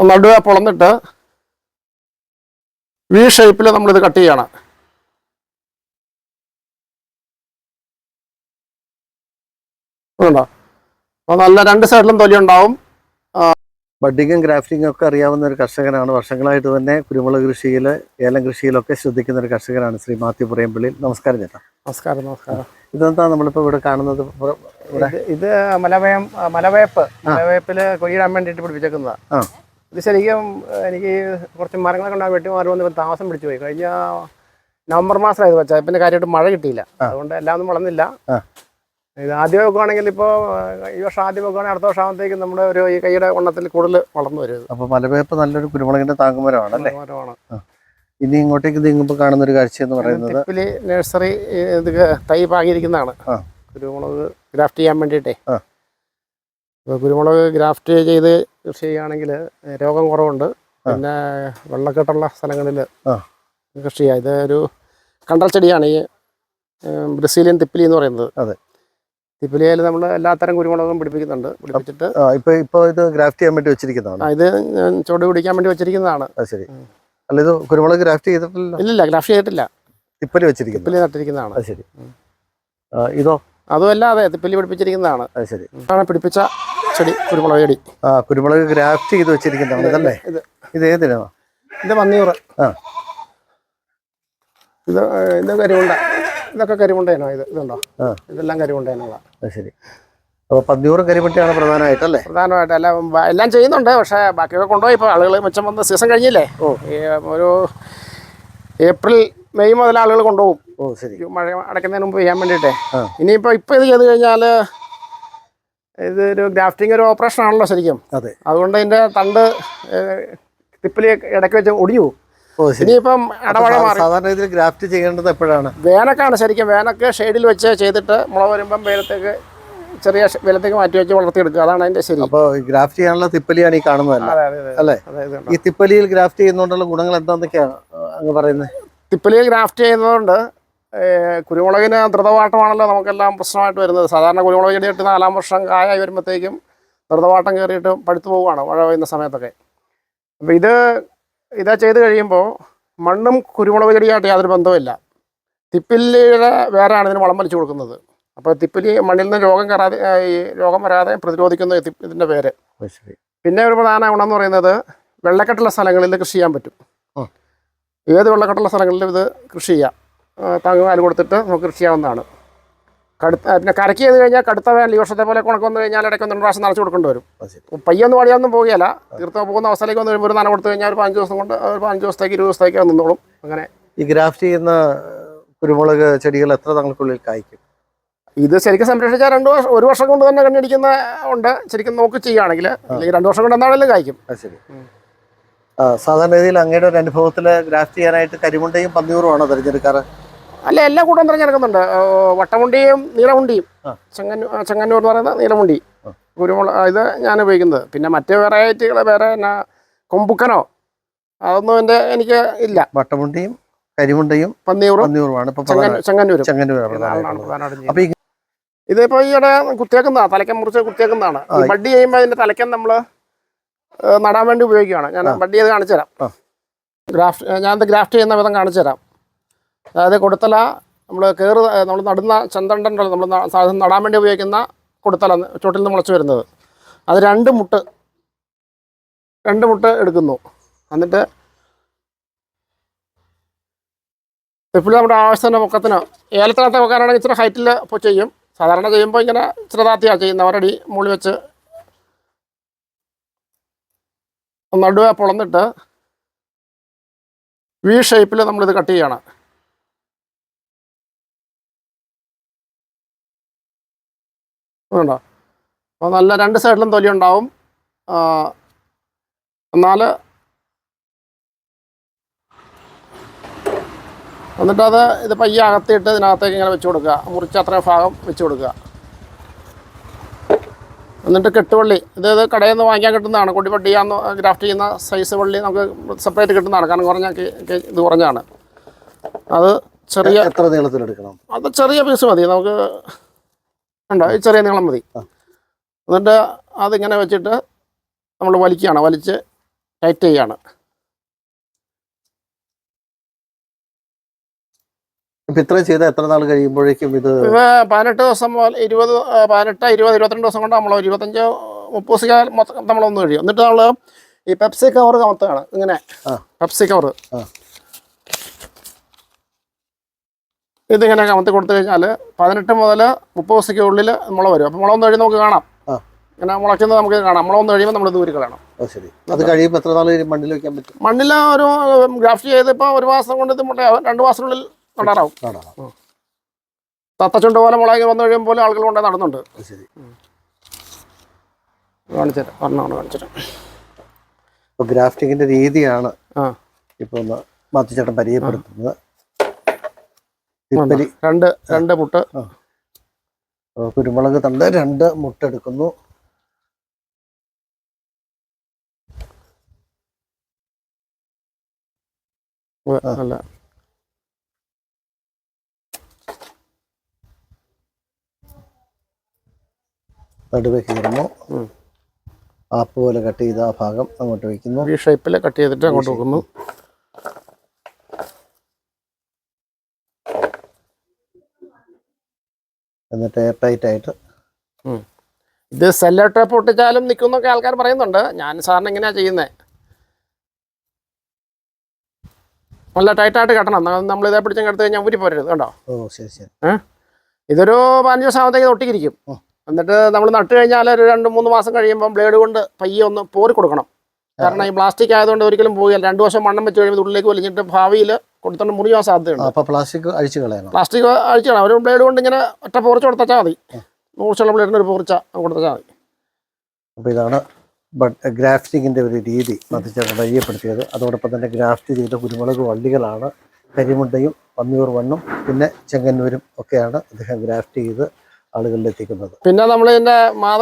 നടുവെ പൊളന്നിട്ട് V ഷേപ്പിൽ നമ്മളിത് cut ചെയ്യണം. ഉണ്ടോ അപ്പോൾ നല്ല രണ്ട് സൈഡിലും തൊലി ഉണ്ടാവും. ബഡിങ്ങും ഗ്രാഫ്റ്റിങ്ങും ഒക്കെ അറിയാവുന്ന ഒരു കർഷകനാണ്. വർഷങ്ങളായിട്ട് തന്നെ കുരുമുളക് കൃഷിയിൽ ഏലം കൃഷിയിലൊക്കെ ശ്രദ്ധിക്കുന്ന ഒരു കർഷകനാണ് ശ്രീ മാത്യു പുറയമ്പള്ളി നമസ്കാരം ചേട്ടാ. നമസ്കാരം നമസ്കാരം. ഇതെന്താ നമ്മളിപ്പോൾ ഇവിടെ കാണുന്നത്? ഇത് മലവയം മലവയപ്പ് മലവയപ്പിൽ കൊയ്യിടാൻ വേണ്ടിയിട്ട് പിടിപ്പിച്ചേക്കുന്നതാണ് ആ. ഇത് ശരിക്കും എനിക്ക് കുറച്ച് മരങ്ങളൊക്കെ ഉണ്ടാകും വെട്ടി മാറി വന്ന് താമസം പിടിച്ചു പോയി. കഴിഞ്ഞ നവംബർ മാസമായത് വെച്ചാൽ പിന്നെ കാര്യമായിട്ട് മഴ കിട്ടിയില്ല. അതുകൊണ്ട് എല്ലാം ഒന്നും വളർന്നില്ല. ഇത് ആദ്യം വെക്കുവാണെങ്കിൽ ഇപ്പോൾ ഈ വർഷം ആദ്യം വെക്കുവാണെങ്കിൽ അടുത്ത വർഷം ആകുമ്പോഴത്തേക്കും നമ്മുടെ ഒരു ഈ കൈയുടെ വണ്ണത്തിൽ കൂടുതൽ വളർന്നു വരും ഇത്. അപ്പൊ മലവേപ്പ് നല്ലൊരു കുരുമുളകിന്റെ താങ്കുമരമാണ് അല്ലേ ഇനി ഇങ്ങോട്ടേക്ക് നീങ്ങുമ്പോൾ കാണുന്ന ഒരു കാഴ്ച എന്ന് പറയുന്നത്? നഴ്സറി ഇത് തൈ പാകിയിരിക്കുന്നതാണ്. കുരുമുളക് ഗ്രാഫ്റ്റ് ചെയ്യാൻ വേണ്ടിയിട്ടേ. കുരുമുളക് ഗ്രാഫ്റ്റ് ചെയ്ത് കൃഷി ചെയ്യുകയാണെങ്കിൽ രോഗം കുറവുണ്ട്. പിന്നെ വെള്ളക്കെട്ടുള്ള സ്ഥലങ്ങളിൽ. കൃഷി ചെയ്യാം. ഇത് ഒരു കണ്ടൽ ചെടിയാണ് ഈ ബ്രസീലിയൻ തിപ്പിലി എന്ന് പറയുന്നത്. അതെ. തിപ്പിലിയിൽ നമ്മൾ എല്ലാത്തരം കുരുമുളകും പിടിപ്പിക്കുന്നുണ്ട്. പിടിപ്പിച്ചിട്ട് ഇപ്പോൾ ഇപ്പൊ ഇപ്പൊ ഇത് ഗ്രാഫ്റ്റ് ചെയ്യാൻ വേണ്ടി വെച്ചിരിക്കുന്നതാണ്. ഇത് ചുവട് പിടിക്കാൻ വേണ്ടി വെച്ചിരിക്കുന്നതാണ്. അത് ശരി. അല്ല ഇത് കുരുമുളക് ഗ്രാഫ്റ്റ് ചെയ്തിട്ടില്ല? ഇല്ല ഗ്രാഫ്റ്റ് ചെയ്തിട്ടില്ല. തിപ്പലി വെച്ചിരിക്കുന്നു. തിപ്പിലി നട്ടിരിക്കുന്നതാണ്. അത് ശരി. ഇതോ? അതുമല്ല അതെ തിപ്പിലി പിടിപ്പിച്ചിരിക്കുന്നതാണ്. അത് ശരി. ഇതാണ് പിടിപ്പിച്ച ചെടി കുരുമുളക് ചെടി. ആ കുരുമുളക് ഗ്രാഫ്റ്റ് ചെയ്ത് വെച്ചിരിക്കുന്നതാണ് ഇതല്ലേ? ഇത് ഇത്. ഏതിനാ? ഇത് പന്നിയൂറ് ആ. ഇത് ഇത് കരിമുണ്ട. ഇതൊക്കെ കരിമുണ്ടേനോ ഇത്? ഇതുണ്ടോ? ആ. ഇതെല്ലാം കരിമുണ്ടേനുള്ള. അത് ശരി. അപ്പോൾ പന്നിയൂറും പ്രധാനമായിട്ട് പ്രധാനമായിട്ടല്ലേ പ്രധാനമായിട്ട് എല്ലാം എല്ലാം ചെയ്യുന്നുണ്ട് പക്ഷേ ബാക്കിയൊക്കെ കൊണ്ടുപോയി. ഇപ്പോൾ ആളുകൾ മിച്ചം വന്ന് സീസൺ കഴിഞ്ഞില്ലേ? ഓ. ഒരു ഏപ്രിൽ മെയ് മുതൽ ആളുകൾ കൊണ്ടുപോകും. ഓ ശരി. മഴ അടയ്ക്കുന്നതിന് മുമ്പ് ചെയ്യാൻ വേണ്ടിയിട്ടേ. ഇനിയിപ്പോൾ ഇപ്പോൾ ഇത് ചെയ്ത് കഴിഞ്ഞാൽ ഇതൊരു ഗ്രാഫ്റ്റിംഗ് ഒരു ഓപ്പറേഷൻ ആണല്ലോ ശരിക്കും. അതെ. അതുകൊണ്ട് ഇതിന്റെ തണ്ട് തിപ്പിലി ഇടയ്ക്ക് വെച്ച് ഒടിഞ്ഞു ഇനിയിപ്പം ഇടപഴ മാറി. സാധാരണ ഇതിൽ ഗ്രാഫ്റ്റ് ചെയ്യേണ്ടത് എപ്പോഴാണ്? വേനക്കാണ് ശരിക്കും. വേനക്ക് ഷെയ്ഡിൽ വെച്ച് ചെയ്തിട്ട് മുള വരുമ്പം വെയിലത്തേക്ക് ചെറിയ വിലത്തേക്ക് മാറ്റി വെച്ച് വളർത്തിയെടുക്കുക. അതാണ് അതിന്റെ ശരി. അപ്പോൾ ഗ്രാഫ്റ്റ് ചെയ്യാനുള്ള തിപ്പലിയാണ് ഈ കാണുന്നത് അല്ലേ? ഈ തിപ്പലിയിൽ ഗ്രാഫ്റ്റ് ചെയ്യുന്നതുകൊണ്ടുള്ള ഗുണങ്ങൾ എന്താന്നൊക്കെയാണ് അങ്ങ് പറയുന്നത്? തിപ്പലിയിൽ ഗ്രാഫ്റ്റ് ചെയ്യുന്നതുകൊണ്ട് കുരുമുളകിന് ദ്രുതവാട്ടമാണല്ലോ നമുക്കെല്ലാം പ്രശ്നമായിട്ട് വരുന്നത്. സാധാരണ കുരുമുളക് ചെടി ഇട്ട് നാലാം വർഷം കായായി വരുമ്പോഴത്തേക്കും ദ്രുതവാട്ടം കയറിയിട്ട് പഴുത്തു പോവുകയാണ് മഴ പെയ്യുന്ന സമയത്തൊക്കെ. അപ്പോൾ ഇത് ഇതാ ചെയ്ത് കഴിയുമ്പോൾ മണ്ണും കുരുമുളക് ചെടിയായിട്ട് യാതൊരു ബന്ധവുമില്ല. തിപ്പില്ലിയുടെ വേറാണ് ഇതിന് വളം വലിച്ചു കൊടുക്കുന്നത്. അപ്പോൾ തിപ്പിലി മണ്ണിൽ നിന്ന് രോഗം കയറാതെ ഈ രോഗം വരാതെ പ്രതിരോധിക്കുന്ന ഇതിന്റെ പേര്. പിന്നെ ഒരു പ്രധാന ഗുണം എന്ന് പറയുന്നത് വെള്ളക്കെട്ടുള്ള സ്ഥലങ്ങളിൽ കൃഷി ചെയ്യാൻ പറ്റും. ഏത് വെള്ളക്കെട്ടുള്ള സ്ഥലങ്ങളിലും ഇത് കൃഷി ചെയ്യാം. പാൽ കൊടുത്തിട്ട് നമുക്ക് കൃഷി ചെയ്യാവുന്നതാണ്. കടുത്ത പിന്നെ കരക്ക് ചെയ്ത് കഴിഞ്ഞാൽ കടുത്ത വേനൽ ഈ വർഷത്തെ പോലെ കുണക്ക് വന്നു കഴിഞ്ഞാൽ ഇടയ്ക്ക് ഒന്ന് രണ്ട് പ്രാവശ്യം നനച്ച് കൊടുക്കേണ്ടി വരും. പയ്യൊന്നും പണിയൊന്നും പോകുകയില്ല തീർത്ത് പോകുന്ന അവസ്ഥയിലേക്ക് വന്ന് ഒരു നന കൊടുത്തു കഴിഞ്ഞാൽ ഒരു പതിനഞ്ച് ദിവസം കൊണ്ട് ഒരു പതിനഞ്ച് ദിവസത്തേക്ക് ഇരുപത് ദിവസത്തേക്ക് നിന്നോളും. അങ്ങനെ. ഈ ഗ്രാഫ്റ്റ് ചെയ്യുന്ന കുരുമുളക് ചെടികൾ എത്ര തങ്ങൾക്കുള്ളിൽ കായ്ക്കും? ഇത് ശരിക്കും സംരക്ഷിച്ചാൽ രണ്ട് വർഷം ഒരു വർഷം കൊണ്ട് തന്നെ കണ്ടിരിക്കുന്ന ഉണ്ട്. ശരിക്കും നോക്കി ചെയ്യുകയാണെങ്കിൽ അല്ലെങ്കിൽ രണ്ട് വർഷം കൊണ്ട് എന്താണെങ്കിലും കായ്ക്കും. ശരി. സാധാരണ രീതിയിൽ അങ്ങയുടെ ഒരു അനുഭവത്തിൽ ഗ്രാഫ്റ്റ് ചെയ്യാനായിട്ട് കരിമുണ്ടയും പന്നിയൂറുമാണോ തിരഞ്ഞെടുക്കാറ്? അല്ല എല്ലാ കൂട്ടം തിരഞ്ഞെടുക്കുന്നുണ്ട് ഇറങ്ങുന്നുണ്ട് വട്ടമുണ്ടിയും നീളമുണ്ടിയും. ചെങ്ങന്നൂർ ചെങ്ങന്നൂർ എന്ന് പറയുന്ന നീളമുണ്ടി. കുരുമുളക് ഇത് ഞാൻ ഉപയോഗിക്കുന്നത്. പിന്നെ മറ്റ് വെറൈറ്റികൾ വേറെ എന്നാ കൊമ്പുക്കനോ അതൊന്നും എന്റെ എനിക്ക് ഇല്ല. വട്ടമുണ്ടിയും കരിമുണ്ടയും പന്നിയൂറും. പന്നിയൂറുമാണ്. ചെങ്ങന്നൂർ ചെങ്ങന്നൂർ ഇതിപ്പോ ഇതിപ്പോൾ ഈയിടെ കുത്തിയേക്കുന്നതാണ് തലയ്ക്കൻ മുറിച്ച് കുത്തിയേക്കുന്നതാണ് ബഡ്ഡി ചെയ്യുമ്പോൾ അതിന്റെ തലക്കം നമ്മൾ നടാൻ വേണ്ടി ഉപയോഗിക്കുകയാണ് ഞാൻ. ബഡ്ഡി ചെയ്ത് കാണിച്ചു തരാം. ഗ്രാഫ്റ്റ് ഞാനത് ഗ്രാഫ്റ്റ് ചെയ്യുന്ന വിധം കാണിച്ചു തരാം അതായത് കൊടുത്തല നമ്മൾ കയറ് നമ്മൾ നടുന്ന ചന്തണ്ടല്ലോ നമ്മൾ സാധനം നടാൻ വേണ്ടി ഉപയോഗിക്കുന്ന കൊടുത്തല ചുവട്ടിൽ നിന്ന് മുളച്ച് വരുന്നത്. അത് രണ്ട് മുട്ട് രണ്ട് മുട്ട് എടുക്കുന്നു. എന്നിട്ട് എപ്പോഴും നമ്മുടെ ആവശ്യത്തിന്റെ പൊക്കത്തിന് ഏലത്തിനകത്ത് വെക്കാനാണെങ്കിൽ ഇച്ചിരി ഹൈറ്റിൽ ഇപ്പോൾ ചെയ്യും. സാധാരണ ചെയ്യുമ്പോൾ ഇങ്ങനെ ഇച്ചിരി താത്തിയാണ് ചെയ്യുന്നത് ഒരടി മുകളിൽ വെച്ച് നടുവെ പൊളന്നിട്ട് വി ഷേപ്പിൽ നമ്മളിത് കട്ട് ചെയ്യണം. വേണ്ടോ അപ്പോൾ നല്ല രണ്ട് സൈഡിലും തൊലി ഉണ്ടാവും. എന്നാൽ എന്നിട്ട് അത് ഇത് പയ്യെ അകത്തിയിട്ട് ഇതിനകത്തേക്ക് ഇങ്ങനെ വെച്ച് കൊടുക്കുക. മുറിച്ച് അത്രയും ഭാഗം വെച്ച് കൊടുക്കുക. എന്നിട്ട് കെട്ടുവള്ളി. ഇത് ഇത് കടയിൽ നിന്ന് വാങ്ങിക്കാൻ കിട്ടുന്നതാണ്. കൊടിപ്പട്ടി ചെയ്യാന്ന് ഗ്രാഫ്റ്റ് ചെയ്യുന്ന സൈസ് വള്ളി നമുക്ക് സെപ്പറേറ്റ് കിട്ടുന്നതാണ്. കാരണം കുറഞ്ഞ ഇത് കുറഞ്ഞാണ്. അത് ചെറിയ എത്ര നീളത്തിലെടുക്കണം? അത് ചെറിയ പീസ് മതി. നമുക്ക് ഉണ്ടോ ഈ ചെറിയ നീളം മതി. എന്നിട്ട് അതിങ്ങനെ വെച്ചിട്ട് നമ്മൾ വലിക്കുകയാണ്. വലിച്ച് ടൈറ്റ് ചെയ്യാണ് ഇത്ര ചെയ്ത എത്ര നാൾ കഴിയുമ്പോഴേക്കും ഇത് പതിനെട്ട് ദിവസം ഇരുപത് പതിനെട്ട് ഇരുപത് ഇരുപത്തിരണ്ട് ദിവസം കൊണ്ട് നമ്മൾ ഇരുപത്തഞ്ച് മുപ്പത് ദിവസം മൊത്തം നമ്മളൊന്ന് കഴിയും. എന്നിട്ട് നമ്മൾ ഈ പെപ്സി കവർ കമത്താണ്. ഇങ്ങനെ പെപ്സി കവർ ആ. ഇതിങ്ങനെ കമത്തി കൊടുത്തു കഴിഞ്ഞാൽ പതിനെട്ട് മുതൽ മുപ്പത് ദിവസത്തേക്ക് ഉള്ളിൽ മുള വരും. അപ്പോൾ മുള ഒന്ന് കഴിയുമ്പോൾ നമുക്ക് കാണാം. ഇങ്ങനെ മുളയ്ക്കുന്നത് നമുക്ക് കാണാം. മുള ഒന്ന് കഴിയുമ്പോൾ നമ്മൾ ദൂരി കളയണം. ശരി. അത് കഴിയുമ്പോൾ എത്ര നാൾ മണ്ണിൽ വെക്കാൻ പറ്റും? മണ്ണിൽ ഒരു ഗ്രാഫ്റ്റ് ചെയ്ത് ഇപ്പോൾ ഒരു മാസം കൊണ്ട് ഇത് മുട്ടയാവും രണ്ട് മാസത്തിനുള്ളിൽ നടാറാവും. തത്തച്ചുണ്ട് പോലെ മുളകി വന്നു കഴിയുമ്പോൾ ആളുകൾ കൊണ്ടേ നടന്നുണ്ട്. ശരി. കാണിച്ചുതരാം കാണിച്ചുതരാം ഇപ്പൊ ഗ്രാഫ്റ്റിങ്ങിന്റെ രീതിയാണ് ഇപ്പൊ ഒന്ന് മാത്തിച്ചേട്ടൻ പരിചയപ്പെടുത്തുന്നത്. രണ്ട് രണ്ട് മുട്ട. കുരുമുളക് തണ്ട് രണ്ട് മുട്ട എടുക്കുന്നു. അല്ല നടുവെ കീറുന്നു. ഉം. ആപ്പ് പോലെ കട്ട് ചെയ്ത ആ ഭാഗം അങ്ങോട്ട് വെക്കുന്നു ഈ ഷേപ്പിൽ കട്ട് ചെയ്തിട്ട് അങ്ങോട്ട് വെക്കുന്നു. എന്നിട്ട് എയർ ടൈറ്റ് ആയിട്ട് ഇത് സെല്ലോ ടേപ്പ് ഒട്ടിച്ചാലും നിൽക്കുന്നൊക്കെ ആൾക്കാർ പറയുന്നുണ്ട്. ഞാൻ സാറിന് എങ്ങനെയാ ചെയ്യുന്നത് നല്ല ടൈറ്റായിട്ട് കെട്ടണം. നമ്മൾ ഇതേ പിടിച്ചും എടുത്തു കഴിഞ്ഞാൽ ഊരി പോരരുത് കേട്ടോ ഓ ശരി ശരി. ഇതൊരു പതിനഞ്ച് ദിവസം ആകുമ്പോഴത്തേക്ക് ഒട്ടിക്കിരിക്കും എന്നിട്ട് നമ്മൾ നട്ട് കഴിഞ്ഞാൽ ഒരു രണ്ട് മൂന്ന് മാസം കഴിയുമ്പോൾ ബ്ലേഡ് കൊണ്ട് പയ്യെ ഒന്ന് പോറി കൊടുക്കണം കാരണം ഈ പ്ലാസ്റ്റിക് ആയതുകൊണ്ട് ഒരിക്കലും പോകുകയല്ല രണ്ട് വർഷം മണ്ണം വെച്ച് കഴിയുമ്പോൾ ഉള്ളിലേക്ക് വലിഞ്ഞിട്ട് ഭാവിയിൽ കൊടുത്തോണ്ട് മുറിയാൻ സാധ്യതയുണ്ട്. അപ്പൊ പ്ലാസ്റ്റിക് അഴിച്ചു കളയണം. പ്ലാസ്റ്റിക് അഴിച്ചു കളയാം ഒരു ബ്ലേഡ് കൊണ്ട് ഇങ്ങനെ ഒറ്റ പോർച്ച് കൊടുത്താൽ മതി. നൂറുള്ള ബ്ലേഡിന് ഒരു പോർച്ച കൊടുത്താൽ മതി. അപ്പൊ ഇതാണ് ബട്ട് ഗ്രാഫ്റ്റിങ്ങിന്റെ ഒരു രീതി മാത്തിച്ചേട്ടൻ പരിചയപ്പെടുത്തിയത് അതോടൊപ്പം തന്നെ ഗ്രാഫ്റ്റ് ചെയ്ത കുരുമുളക് വള്ളികളാണ്. കരിമുണ്ടയും പന്നിയൂർ വണ്ണും പിന്നെ ചെങ്ങന്നൂരും ഒക്കെയാണ് അദ്ദേഹം ഗ്രാഫ്റ്റ് ചെയ്ത് ആളുകളിൽ എത്തിക്കുന്നത് പിന്നെ നമ്മൾ ഇതിന്റെ മാതൃ